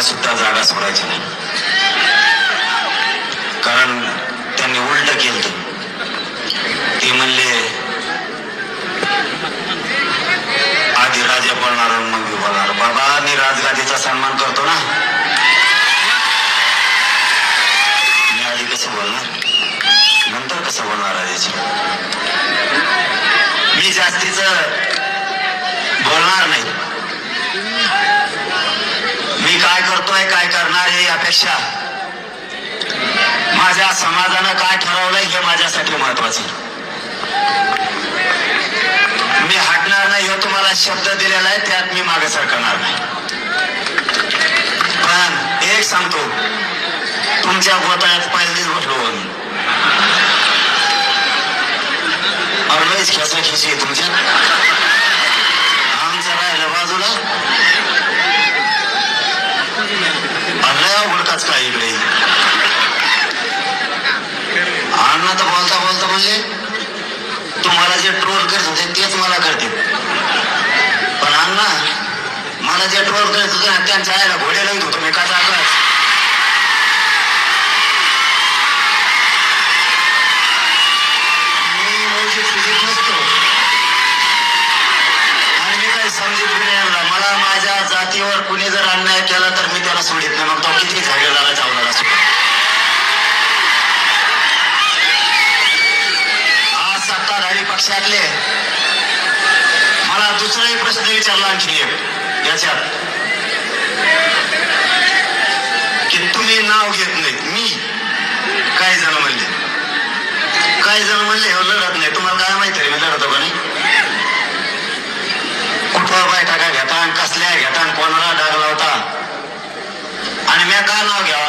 आहेत एकाना सुद्धा जागा सोडायची नाही कारण त्यांनी उलट केलं ते म्हणले आधी राजा बोलणार आणि मग मी बोलणार बाबा मी राजगादीचा सन्मान करतो ना मी आधी कसं बोलणार नंतर कसं बोलणार राजाची मी जास्तीच बोलणार नाही मी काय करतोय काय करणार माझ्या समाजानं काय ठरवलंय हे माझ्यासाठी महत्वाचं. मी हटणार नाही हो तुम्हाला शब्द दिलेला आहे त्यात मी मागे सरकणार नाही. पण एक सांगतो तुमच्या गोताळ्यात पहिलीच बसलो हो मी ऑलवेज खेची आहे तुमच्या. आमचं राहिलं बाजूला. इकडे अण्णा तर बोलता बोलता म्हणजे तुम्हाला जे ट्रोल करत होते तेच मला करते पण अण्णा मला जे ट्रोल करत होते ना त्यांच्या आईला घोडे लावत होतो मी कसा कस मी मूळची फिजिक नसतो आणि मी काही समजित बी नाही आणला मला जातीवर कुणी जर अन्याय केला तर मी त्याला सोडित नाही. मग तो किती झालेला चावणार असो आज सत्ताधारी पक्षातले मला दुसराही प्रश्न विचारला आणखी एक याच्यात. की तुम्ही नाव घेत नाहीत मी काही जण म्हणले. काही जण म्हणले हो लढत नाही. तुम्हाला काय माहिती रे मी लढतो का नाही कुठं बैठका घेता आणि कसल्या घेता आणि कोणाला डाग लावता आणि मी काय नाव घ्यावा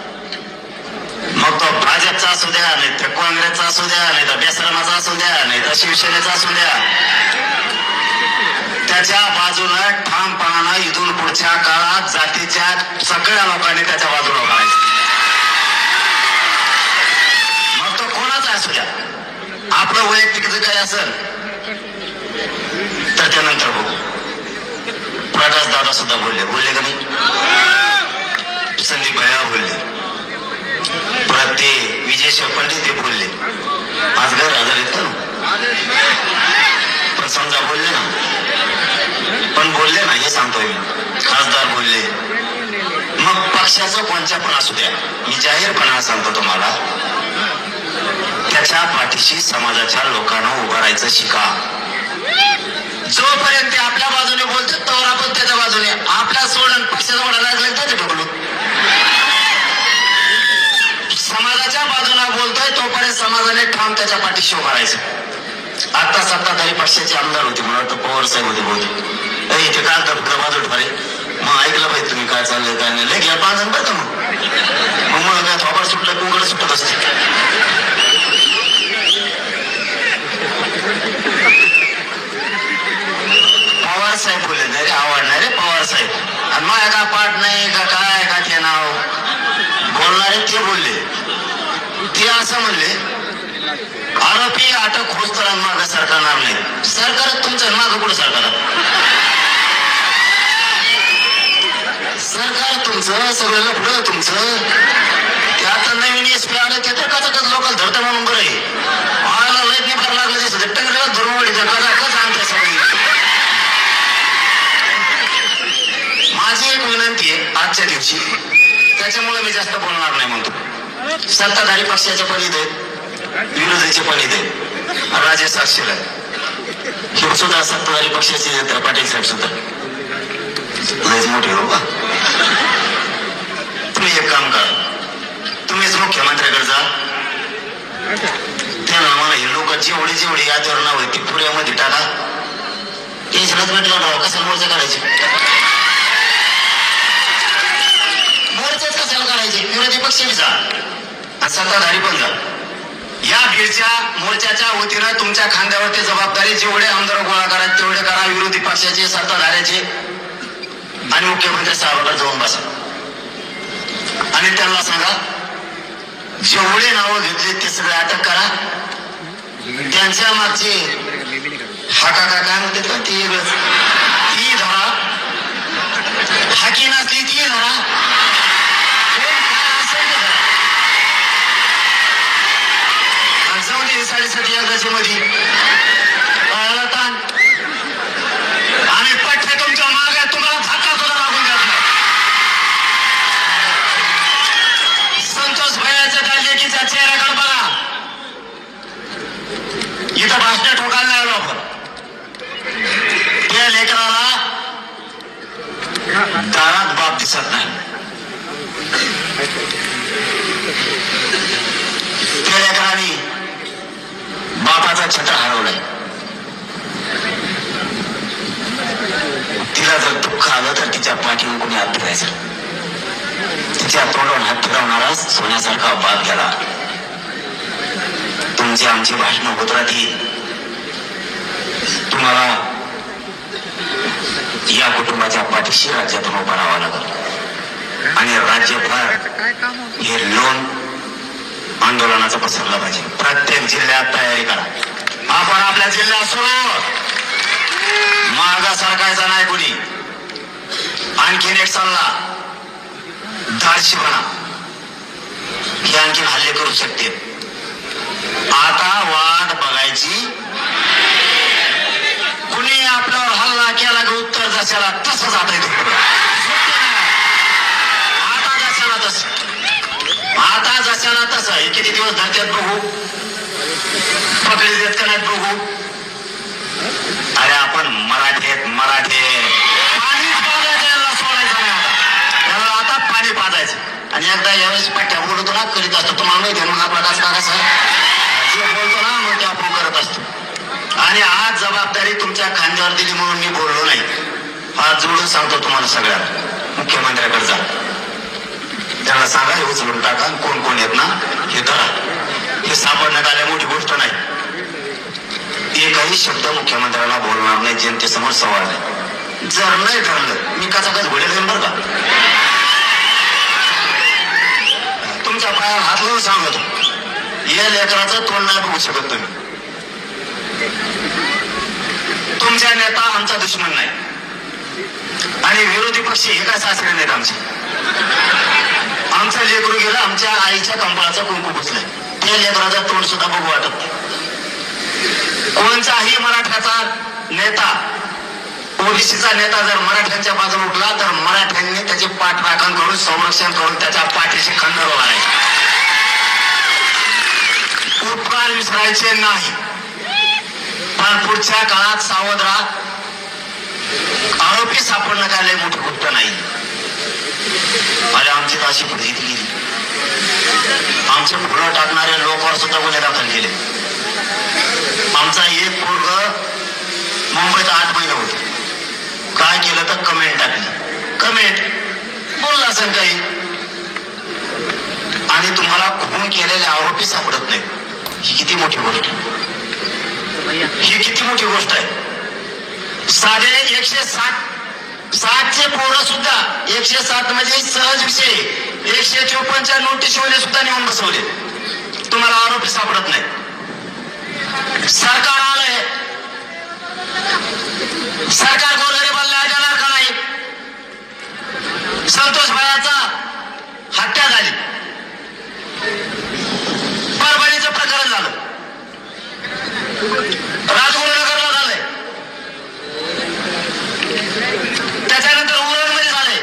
मग तो भाजपचा असू द्या नाही तर काँग्रेसचा असू द्या नाही तर बेसरमाचा असू द्या नाही तर शिवसेनेचा असू द्या. त्याच्या बाजूनं ठामपणानं इथून पुढच्या काळात जातीच्या सगळ्या लोकांनी त्याच्या बाजूला उभारायचं मग तो कोणाचा असू द्या? आपलं वैयक्तिक जर काही असेल तर त्यानंतर बघू. प्रकाश दादा सुद्धा बोलले. बोलले का नाही? संदीप भैया बोलले. ते विजय पंडित ते बोलले. आज घर हजर येत पण समजा बोलले ना. पण बोलले ना हे सांगतोय मी. खासदार बोलले. मग पक्षाचं कोणच्या पण असू द्या. मी जाहीरपणा सांगतो तुम्हाला. त्याच्या पाठीशी समाजाच्या लोकांना उभं राहायचं शिका. जोपर्यंत ते आपल्या बाजूने बोलतात तोवर आपण त्याच्या बाजूने. आपल्या सोडून पक्षाचा ओढा लागला त्याचे ढकलू. समाजाच्या बाजूला बोलतोय तोपर्यंत समाजाने ठाम त्याच्या पाठीशी उभारायचं आता सत्ताधारी पक्षाचे आमदार होते मला वाटतं पवार साहेब होते बोलते इथे काय तर बाजू ठरे? मग ऐकलं पाहिजे तुम्ही काय चाललंय काय नाही. घ्या पाच बरं मग. मग मला काय थोपाड सुटलं कुंकड सुटत असते. पवार साहेब बोलले नाही रे आवडणार रे पवार साहेब. आणि माझ्या का पाठ नाही का काय का ते नाव? बोलणारे ते बोलले. ते असं म्हणले आरोपी अटक होत तर मागं सरकारणार नाही. सरकार तुमचं मागं कुठं सरकार? सरकार तुमचं सगळं पुढं तुमचं. ते आता नवीन एस पी आलं ते तर कसं लोकल धरतं म्हणून बरं आहे. आला लय पेपर लागलं दिसत. टंगला धरून वडी कसा कसं आमच्या सगळी माझी एक विनंती आहे आजच्या दिवशी. त्याच्यामुळे मी जास्त बोलणार नाही म्हणतो. सत्ताधारी पक्षाचे पण इथे. विरोधीचे पण इथे. राजे साक्षील. आहे हे सुद्धा सत्ताधारी पक्षाचे यंत्र पाटील साहेब सुद्धा. लयच मोठे हो तुम्ही एक काम करा. तुम्हीच मुख्यमंत्र्याकडे जा. त्यांना मला हे लोक जेवढी जेवढी यादीवर नाव आहे ती पुऱ्यामध्ये टाका. टेन्शनच भेटला राव कशाला मोर्चा करायचे मोर्चाच कशाला करायचे विरोधी पक्ष विचार सत्ताधारी पण जा या बीडच्या मोर्चाच्या वतीनं तुमच्या खांद्यावरती जबाबदारी जेवढे आमदार गोळा करा तेवढे करा. विरोधी पक्षाचे सत्ताधाऱ्याचे आणि मुख्यमंत्री साहेबांना जाऊन बसा. आणि त्यांना सांगा जेवढे नावं घेतले ते सगळे अटक करा. त्यांच्या मागचे हाका काका काय म्हणते का? ते धरा हाकी नसली ती धरा कोण काय असेल ते धरा. आणि जाऊ दे मध्ये कळलं ताण आम्ही पठ्य तुमच्या माग आहे तुम्हाला धक्का सुद्धा लागून जात नाही संतोष भैयाच्या त्या लेकीच्या चेहऱ्याकडे बघा इथं भाषण ठोकायला नाही आलो आपण त्या लेकराला दारात बाप दिसत नाही त्या लेकराने बापाचा छत्र हरवलाय तिला जर दुःख आलं तर तिच्या पाठीवर करायचं. तिच्या तोंडावर हात फिरवणारा सोन्यासारखा बाप गेला तुमची आमची भाषण होत राहतील तुम्हाला या कुटुंबाच्या पाठीशी राज्यातून उभा राहावा लागेल. आणि राज्यभर हे लोन आंदोलनाचं पसरलं पाहिजे. प्रत्येक जिल्ह्यात तयारी करा. आपण आपल्या जिल्ह्यात सुरू मार्ग सरकायचा नाही कुणी. आणखीन एक सल्ला धाडशीपणा हे आणखीन हल्ले करू शकते. आता वाट बघायची. कुणी आपल्यावर हल्ला केला की उत्तर जशाला तसं जात आता जशाला तस. आता जशाला तसं. हे किती दिवस धरत्यात बघू? पकडी देत का नाहीत बघू? अरे आपण मराठी आहेत मराठी पाणीच पाजायचं याला सोडायचं नाही आता याला आता पाणी पाजायचं आणि एकदा यावेळेस पट्ट्या बोलतो ना करीत असतो. तुम्हाला माहिती आहे मग आपला कसा कसा जे बोलतो ना मग ते आपण करत असतो. आणि आज जबाबदारी तुमच्या खांद्यावर दिली म्हणून मी बोललो नाही. आज जोडून सांगतो तुम्हाला सगळ्यांना. मुख्यमंत्र्याकडे जा. त्यांना सांगा हे उचलून टाका. कोण कोण येत ना हे करा. हे सापडण्यात आल्या मोठी गोष्ट नाही. एकही शब्द मुख्यमंत्र्याला बोलणार नाही जनतेसमोर सवाल नाही. जर नाही ठरलं मी कसा कस घोडे जाईन बरं का? तुमच्या पाया हात लावून सांगतो. या लेकराचं तोंड नाही बघू शकत तुम्ही. तुमच्या नेता आमचा दुश्मन नाही. आणि विरोधी पक्ष हे काय सासरे नाहीत आमचे? आमचं लेकरू गेलं आमच्या आईच्या कंपाळाचा कुंकू पुसलाय. त्या लेकराचा तोंड सुद्धा बघू वाटत कोणचाही मराठ्याचा नेता ओबीसीचा नेता जर मराठ्यांच्या बाजूला उठला तर मराठ्यांनी त्याचे पाठराखण करून संरक्षण करून त्याच्या पाठीशी खंडर उभारायचे उपकार विसरायचे नाही. पण पुढच्या काळात सावध राहा आरोपी सापडणं काय लय मोठी गोष्ट नाही. अरे आमची तर अशी परिस्थिती गेली. आमचे फुलं टाकणारे लोकांवर सुद्धा गुन्हे दाखल केले. आमचा एक पोरग मुंबईत आठ महिने होते. काय केलं तर कमेंट टाकली. कमेंट बोलला असेल काही. आणि तुम्हाला खून केलेले आरोपी सापडत नाही ही किती मोठी गोष्ट ही किती मोठी गोष्ट आहे. साधे एकशे सात सातचे पोरं सुद्धा एकशे सात म्हणजे सहज विषय. एकशे चोपन्नच्या नोटीसमध्ये सुद्धा नेऊन बसवले. तुम्हाला आरोपी सापडत नाही सरकार आलंय. सरकार गोरगरीबाला देणार का नाही? संतोष भायाचा हत्या झाली. परभणीचं प्रकरण झालं. राजगुरुनगरला झालंय. त्याच्यानंतर उरणमध्ये झालंय.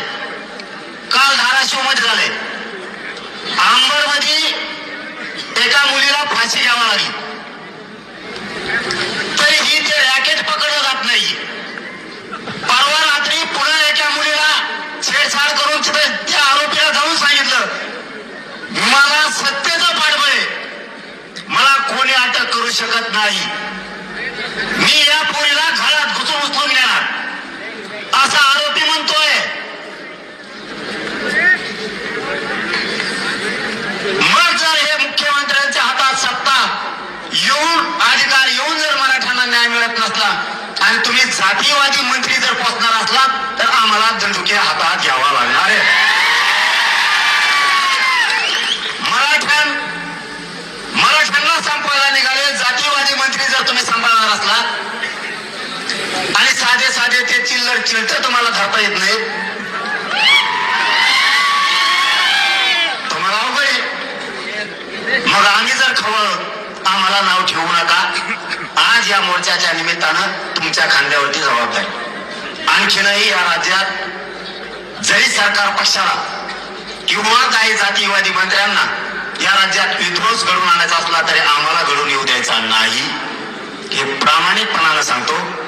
काल धाराशिवमध्ये झालंय. आंबरमध्ये एका मुलीला फाशी घ्यावा लागली तरीही ते रॅकेट पकडलं जात नाही. परवा रात्री पुन्हा एका मुलीला छेडछाड करून तिथे त्या आरोपीला जाऊन सांगितलं. मला सत्तेचं पाठबळ आहे मला कोणी अटक करू शकत नाही. मी या पोरीला घरात घुसून उचलून नेणार तुम्ही जातीवादी मंत्री जर पोचणार असलात तर आम्हाला दंडुके हातात घ्यावा लागणार आहे मराठ्यां मराठ्यांना संपवायला निघाले जातीवादी मंत्री जर तुम्ही सांभाळणार असलात आणि साधे साधे ते तुम्हाला धरता येत नाही तुम्हाला अवघड आहे. मग आम्ही जर खवळ आम्हाला नाव ठेवू नका. आज या मोर्चाच्या निमित्तानं तुमच्या खांद्यावरती जबाबदारी. आणखीनही या राज्यात जरी सरकार पक्षाला किंवा काही जातीवादी मंत्र्यांना या राज्यात विध्वंस घडून आणायचा असला तरी आम्हाला घडून येऊ द्यायचा नाही. हे प्रामाणिकपणानं सांगतो.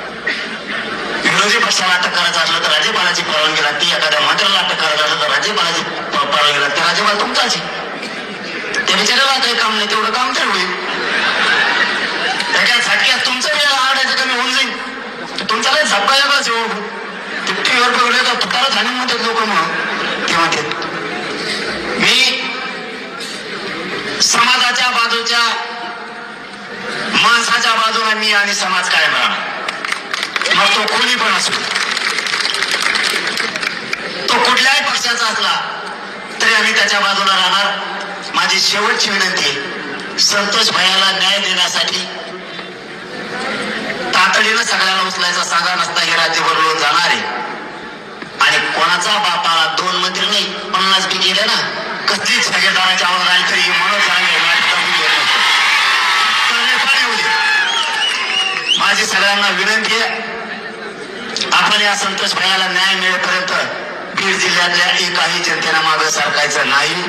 विरोधी पक्षाला अटक करायचं असलं तर राज्यपालाची परवानगी लागते. एखाद्या मंत्र्याला अटक करायचं असलं तर राज्यपालाची परवानगी लागते. राज्यपाल तुमचाच ते त्या बिचाराला काही काम नाही तेवढं काम तर होईल. एका झटक्यात तुमचं वेळ आवडायचं कमी होऊन जाईल. तुमचा लय झप्पा वेगळाच आहे हो ते बघले झाले म्हणतात लोक म्हणून. ते म्हणतात मी समाजाच्या बाजूच्या माणसाच्या बाजूला मी आणि समाज काय म्हणा मग तो कोणी पण असो. तो कुठल्याही पक्षाचा असला तरी आम्ही त्याच्या बाजूला राहणार. माझी शेवटची विनंती संतोष भैयाला न्याय देण्यासाठी तातडीनं सगळ्याला उचलायचा सांगा नसता हे राज्य जाणार आहे. आणि कोणाचा बापाला दोन मंत्री नाही पन्नास बी गेले ना कसलीच ठेकेदाराच्या आवाज आली तरी म्हणून सांगेल माझी सगळ्यांना विनंती आहे आपण या संतोष भैयाला न्याय मिळेपर्यंत बीड जिल्ह्यातल्या एकाही जनतेनं मागं सरकायचं नाही.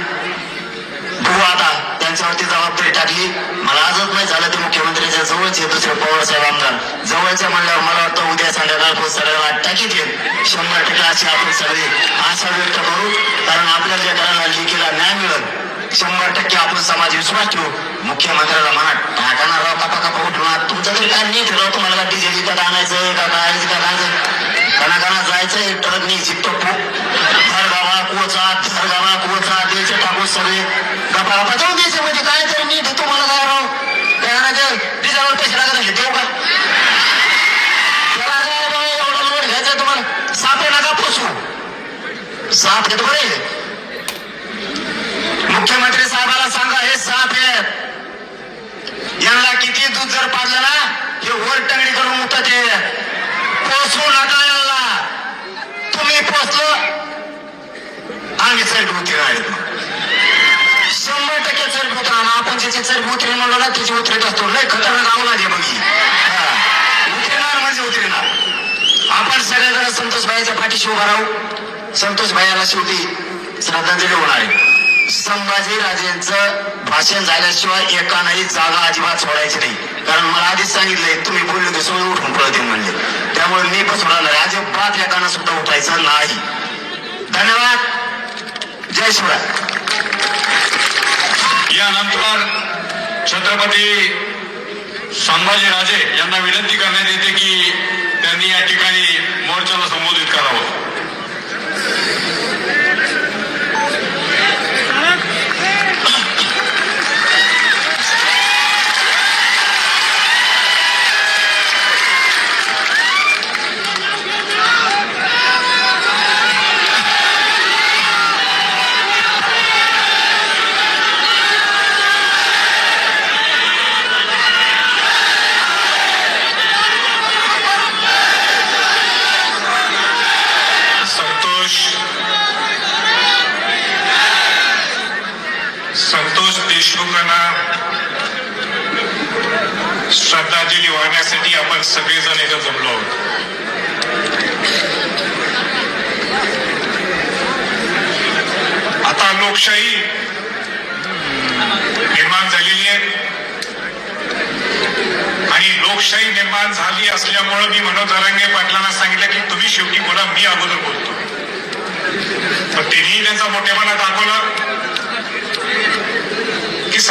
बघू आता त्यांच्यावरती जबाबदारी टाकली. मला आजच नाही झालं ते मुख्यमंत्र्यांच्या जवळचे दुसरे पवार साहेब आमदार. जवळचे म्हणल्यावर मला वाटतं उद्या संध्याकाळ सगळ्याला टाकीत येईल शंभर टक्के अशी आपण सगळी आशा व्यक्त करू. कारण आपल्या घराला लिखीला न्याय मिळेल शंभर टक्के आपण समाज विश्वास ठेवू. मुख्यमंत्र्याला म्हणा टाकाना राव कापा कापा उठणार तुमचं तरी काय नीट राव तुम्हाला डिझेल विकत आणायचंय का काय का काय कणा कणा जायचं ट्रक नी चित्त घर गावा कोचा घर गावा कोचा द्यायचे टाकू सगळे. गप्पा गप्पा जाऊ द्यायचे म्हणजे काय तरी नीट आहे तुम्हाला काय राव? काय आणायचं डिझेलवर पैसे लागत नाही देऊ का? त्याला काय राव, एवढं लोड घ्यायचं तुम्हाला? सापे नका पोसू साप येतो बरे मुख्यमंत्री साहेबाला सांगा हे साप आहे यांना किती दूध जर पाडलं ना हे वर टंगडी करून उठत पोसू नका यांना. तुम्ही पोचलो आम्ही चरबी उतरणार शंभर टक्के चरबी उतरणार आपण ज्याची चरबी म्हणलो ना त्याची उतरत असतो. लय खतरनाक आवला आहे बघी. हा. उतरणार म्हणजे उतरणार. आपण सगळेजण संतोष भाईच्या पाठीशी उभा राहू. संतोष भाईला शेवटी श्रद्धांजली होणार आहे. संभाजीराजेंचं भाषण झाल्याशिवाय एकानंही जागा अजिबात सोडायची नाही. कारण मला आधीच सांगितलंय तुम्ही बोलले की सगळे उठून पळतील म्हणले. त्यामुळे मी पण सोडणार नाही. अजिबात एकानं सुद्धा उठायचं नाही. धन्यवाद. जय शिवराय. यानंतर छत्रपती संभाजीराजे यांना विनंती करण्यात येते की त्यांनी या ठिकाणी मोर्चाला संबोधित करावं.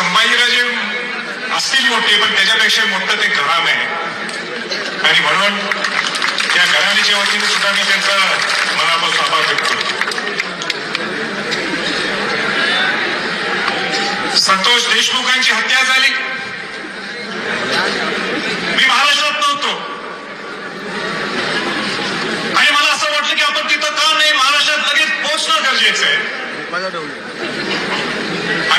संभाजीराजे असतील मोठे पण त्याच्यापेक्षा मोठं ते घराम आहे. आणि म्हणून त्या घराण्याच्या वतीने सुद्धा मी त्यांचा मनापास आभार व्यक्त करतो. संतोष देशमुखांची हत्या झाली. मी महाराष्ट्रात नव्हतो. आणि मला असं वाटलं की आपण तिथं का नाही महाराष्ट्रात लगेच पोहोचणं गरजेचं आहे.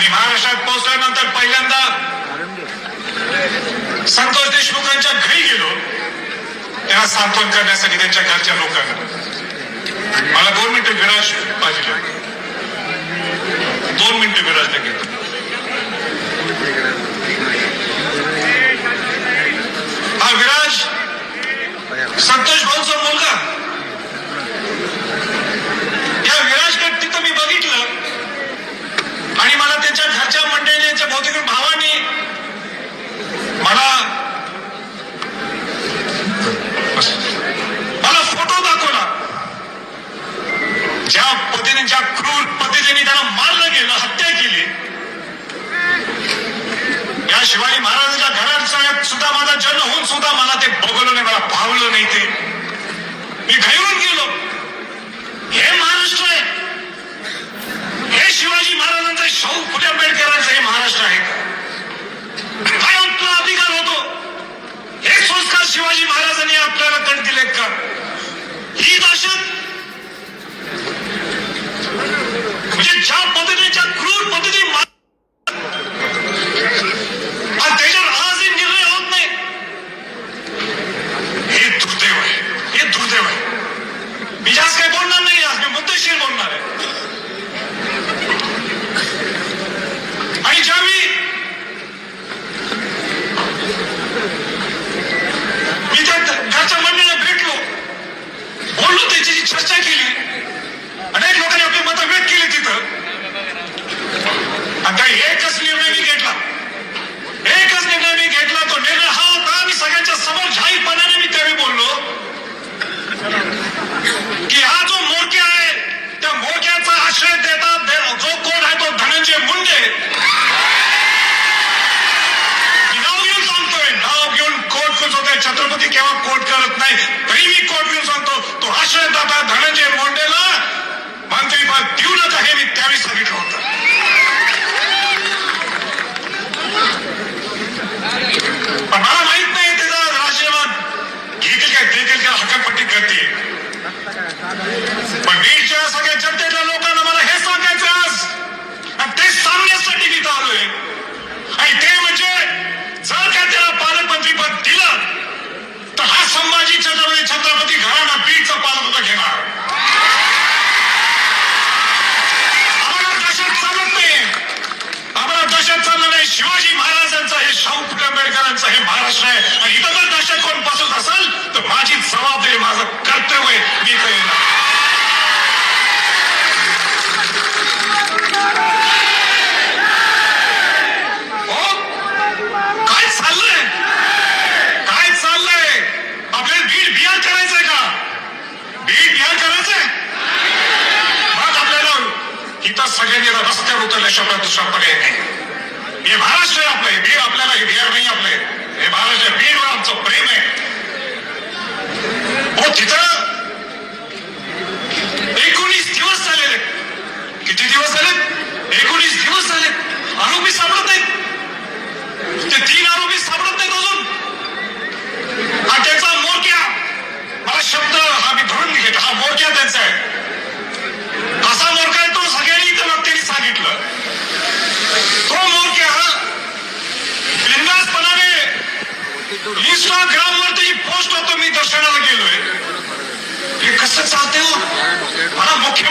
आणि महाराष्ट्रात पोहोचल्यानंतर पहिल्यांदा संतोष देशमुखांच्या घरी गेलो. त्यांना सांत्वन करण्यासाठी त्यांच्या घरच्या लोकांना. मला दोन मिनिटं विराज पाहिजे दोन मिनिटं विराज घेतो हा विराज संतोष भाऊ उतरल्या शब्दात दुसरा पर्याय नाही. हे महाराष्ट्र आहे आपलं बीड आपल्याला विहार नाही आपलं हे महाराष्ट्र बीडवर आमचं प्रेम आहे. हो तिथं एकोणीस दिवस झालेले किती दिवस झालेत? एकोणीस दिवस झाले आरोपी सापडत नाहीत. ते तीन आरोपी सापडत नाहीत अजून. हा त्यांचा मोर्चा मला शब्द हा मी भरून घेतो हा मोर्चा त्यांचा आहे. इंस्टाग्रामवर त्याची पोस्ट होतो मी दर्शनाला गेलोय. हे कसं चालते हो? मला मुख्य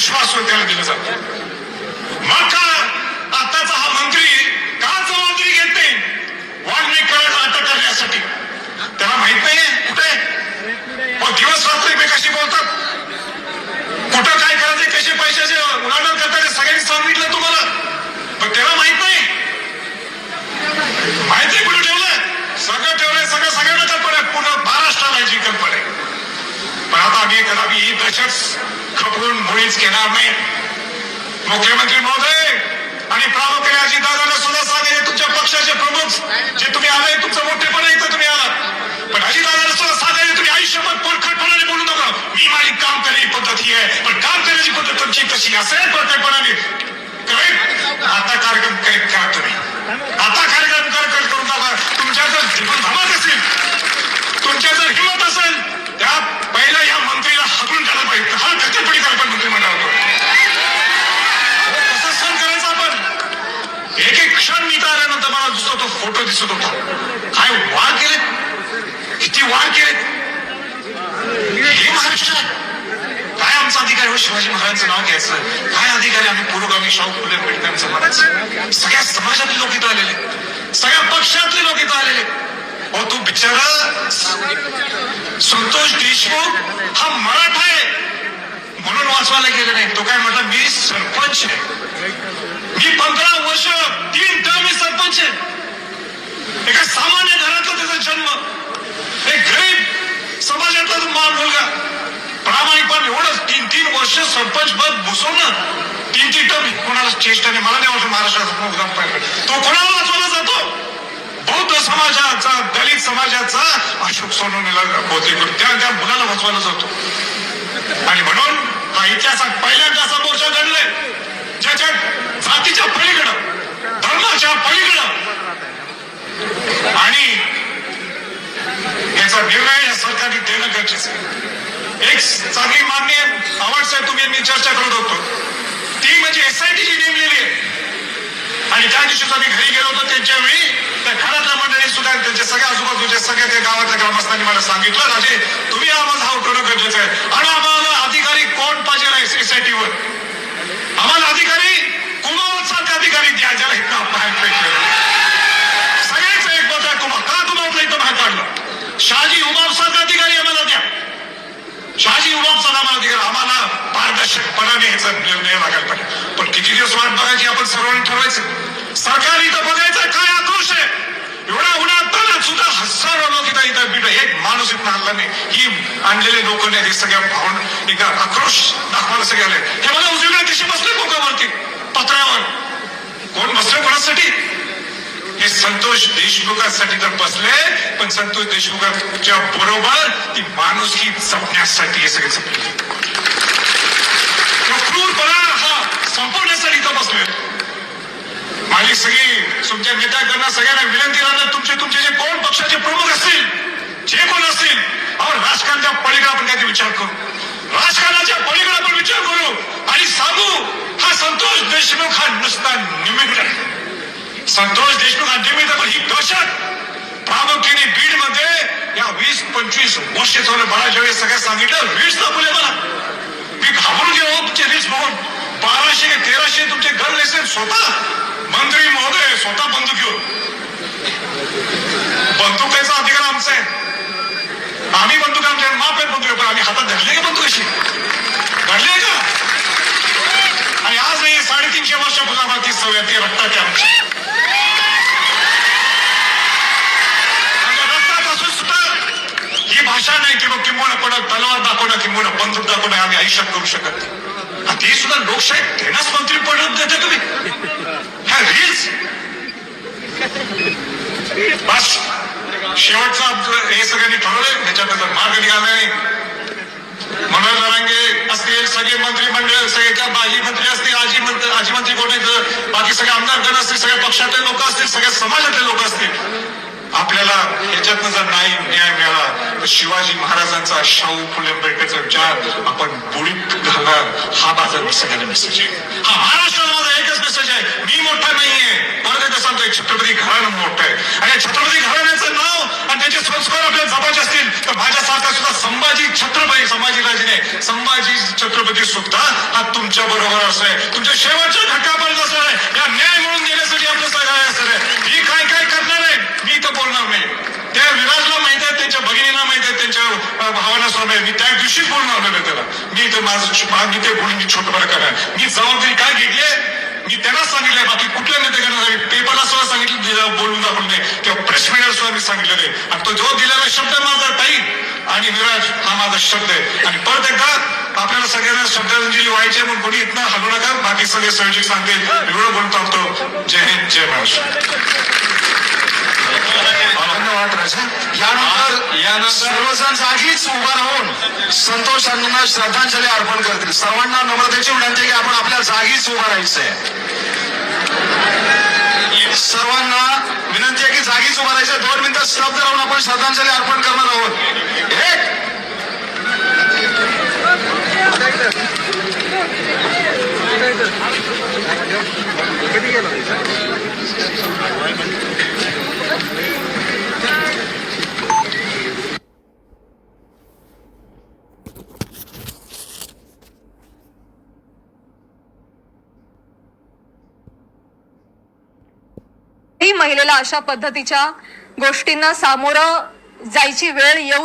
पत्र विश्वास त्याला दिलं जातो. मग का आताचा हा मंत्री का जबाबदारी घेत नाही? वाल्मिकीकरण अटक करण्यासाठी. त्याला माहीत नाहीये कुठे? मग दिवस रात्र एकमेकाशी बोलतात कुठं काय करायचे कसे पैशाचे उलाढाल करतात सगळ्यांनी सांगितलं तुम्हाला. पण त्याला माहीत नाही. माहिती आहे कुठं ठेवलंय? सगळं ठेवलंय सगळं सगळ्यांना कल्पना आहे. पूर्ण महाराष्ट्राला याची कल्पना आहे. पण आता आम्ही कदापि ही दशक खपवून मुळीच घेणार नाही मुख्यमंत्री महोदय आणि प्रामुख्याने अजित दादाला सुद्धा सांगेल तुमच्या पक्षाचे प्रमुख जे तुम्ही आले तुमचं मोठेपण आहे इथं तुम्ही आलात. पण अजित दादांना सुद्धा सांगायचे तुम्ही आयुष्यभर पोरखटपणाने बोलू नका. मी माझी काम करण्याची पद्धत ही आहे पण काम करण्याची पद्धत तुमची कशी असेल पोरखटपणाने. करेक्ट आता कार्यक्रम करेक्ट करा तुम्ही. आता कार्यक्रम करेक्ट करून टाका तुमच्या जर जीवन धमक असेल तुमच्या जर हिंमत असेल आल्यानंतर मला दुसरा फोटो दिसत होता काय वार केलेत? किती वार केलेत? हे महाराष्ट्र काय आमचा अधिकार? हो शिवाजी महाराजांचं नाव घ्यायचं. काय अधिकारी? आम्ही पुरोगामी शाहू फुले आंबेडकरांचं म्हणायचं. सगळ्या समाजातले लोक इथं आलेले सगळ्या पक्षातले लोक इथं आलेले हो तू बिचारा संतोष देशमुख हा मराठा आहे. म्हणून वाचवायला गेले नाही. तो काय म्हटलं मी सरपंच आहे. मी पंधरा वर्ष तीन टर्म एका सामान्य घरातला त्याचा जन्म. एक गरीब समाजातला माल मुलगा. प्रामाणिकपणे एवढंच तीन तीन वर्ष सरपंच पद घुसवणं तीन तीन टर्म कोणाला चेष्टा नाही. मला नाही वाटत महाराष्ट्राचा प्रमुख तो कोणाला वाचवला जातो? बौद्ध समाजाचा दलित समाजाचा अशोक सोनवणेला होते त्या त्या मुलाला वाचवायला जातो. आणि म्हणून हा इतिहासात पहिल्यांदा असा मोर्चा घडलाय ज्याच्यात जातीच्या पलीकडं धर्माच्या पलीकडं आणि याचा निर्णय या सरकारने देणं गरजेचं आहे. एक चांगली मागणी आहे आवाज साहेब तुम्ही मी चर्चा करत होतो ती म्हणजे एसआयटी जी नेमलेली आहे आणि त्या दिवशी आम्ही घरी गेलो होतो त्यांच्या वेळी त्या घरातल्या मंडळी सुद्धा त्यांच्या सगळ्या आजूबाजूच्या सगळ्या त्या गावातल्या ग्रामस्थांनी मला सांगितलं राजे तुम्ही आम्हाला हा उठवणं गरजेचं आहे. आणि आम्हाला अधिकारी कोण पाहिजे एसआयटी वर? आम्हाला अधिकारी कुमावत सारखे अधिकारी द्या ज्याला इथं बाहेर फेकलं. सगळ्यांचं एक मत आहे कुमार का कुमावतला इथं बाहेर काढलं? शहाजी उमाव अधिकारी आम्हाला द्या. शहाजी उमाव आम्हाला अधिकारी. आम्हाला पारदर्शकपणाने ह्याचा निर्णय लागायला पाहिजे. पण किती दिवस वाट बघायची आपण सर्वांनी ठरवायचं. सरकार इथं बघायचं काय आक्रोश आहे? एवढा उन्हात तानात सुद्धा हजारो लोक इथं इथं बिट एक माणूस नाही. ही आणलेले लोक नाही हे सगळ्या भावना एकदा आक्रोश दाखवायला सगळे आले. हे मला उजवीकडे कशी बसले लोकांवरती पत्रावर. कोण बसले कोणासाठी? हे संतोष देशमुखांसाठी तर बसले पण संतोष देशमुखांच्या बरोबर ती माणुसकी जपण्यासाठी हे सगळे जपले क्रूरपणा हा संपवण्यासाठी इथं बसलोय माझी सगळी तुमच्या नेत्याकडनं सगळ्यांना विनंती राहणार तुमचे तुमचे जे कोण पक्षाचे प्रमुख असतील जे कोण असतील आपण राजकारणाच्या पलीकडे आपण काहीतरी विचार करू. राजकारणाच्या पलीकडे आपण विचार करू. आणि सांगू हा संतोष देशमुख हा नुसता निमित्त आहे. संतोष देशमुख हा निमित्त पण ही दहशत प्रामुख्याने बीडमध्ये या वीस पंचवीस वर्ष चालू मला ज्यावेळी सगळ्या सांगितलं वीस दाखवले मला. मी घाबरून गेलो तुमचे वीस बघून. बाराशे ते तेराशे तुमचे घर लायसन स्वतः मंत्री महोदय स्वतः बंदूक घेऊन. बंदुकेचा अधिकार आमचा आहे. आम्ही बंदुका आमच्या माफ आहेत बंदुके पण आम्ही हातात धरले का बंदुकाशी धरले का? आणि आज नाही साडेतीनशे वर्ष भुजाभारती सवय ते रक्तात आमची. ही भाषा नाही की मग किंवा कोणा तलवार दाखवणं किंवा बंदूक दाखवणं आम्ही आयुष्यात करू शकत ते सुद्धा लोकशाही त्यांनाच मंत्री पडत देते तुम्ही. बस. शेवटचा हे सगळ्यांनी ठरवलंय त्याच्यानंतर मार्ग निघाला नाही. मनोहर जरांगे असतील सगळे मंत्रिमंडळ सगळे त्या माजी मंत्री असतील आजी मंत्री आजी मंत्री कोण आहेत? बाकी सगळे आमदारगण असतील सगळ्या पक्षातले लोक असतील सगळ्या समाजातले लोक असतील. आपल्याला याच्यातनं जर नाही न्याय मिळाला तर शिवाजी महाराजांचा शाहू फुले आंबेडकरचा विचार आपण बुडीत घालणार. हा माझा सगळ्यांना मेसेज आहे. हा महाराष्ट्राला माझा एकच मेसेज आहे. मी मोठा नाहीये. परत छत्रपती घराणं मोठं आहे. आणि या छत्रपती घराण्याचं नाव आणि त्यांचे संस्कार आपल्या जपायचे असतील तर माझ्यासारखा सुद्धा संभाजी छत्रपती संभाजी राजे संभाजी छत्रपती सुद्धा हा तुमच्या बरोबर असं आहे. तुमच्या शेवटच्या घटकापर्यंत असणार आहे. या न्याय मिळून देण्यासाठी आपलं सगळं असणार आहे मी काय काय करणार आहे मी तर बोलणार नाही. त्या विराजला माहीत आहे त्यांच्या भगिनीला माहीत आहे त्यांच्या अं, सुद्धा स्वामी मी त्या दिवशी बोलणार नाही त्याला. मी तर माझं मी ते बोलून मी छोटं बरं करणार. मी जबाबदारी काय घेतली मी त्यांना सांगितलंय बाकी कुठल्या नेत्याकडे नाही पेपरला सुद्धा सांगितलं बोलून दाखवलं नाही किंवा प्रेस मीडियाला सुद्धा मी सांगितलं नाही आणि तो जो दिलेला शब्द माझा ताई आणि विराज हा माझा शब्द आहे. आणि परत एकदा आपल्याला सगळ्यांना श्रद्धांजली व्हायची आहे म्हणून कोणी इथनं हलू नका. बाकी सगळे सहयोगी सांगतील. एवढं बोलून थांबतो. जय हिंद जय महाराष्ट्र. यानंतर? सर्वजण जागीच उभा राहून संतोष अण्णांना श्रद्धांजली अर्पण करतील. सर्वांना नम्रतेची विनंती आहे की आपण आपल्या जागीच उभा राहायचंय. सर्वांना विनंती आहे की जागीच उभा राहायचं. दोन मिनिटं स्तब्ध राहून आपण श्रद्धांजली अर्पण करणार आहोत. एक. महिलेला अशा पद्धतीच्या गोष्टींना सामोरं जायची वेळ येऊ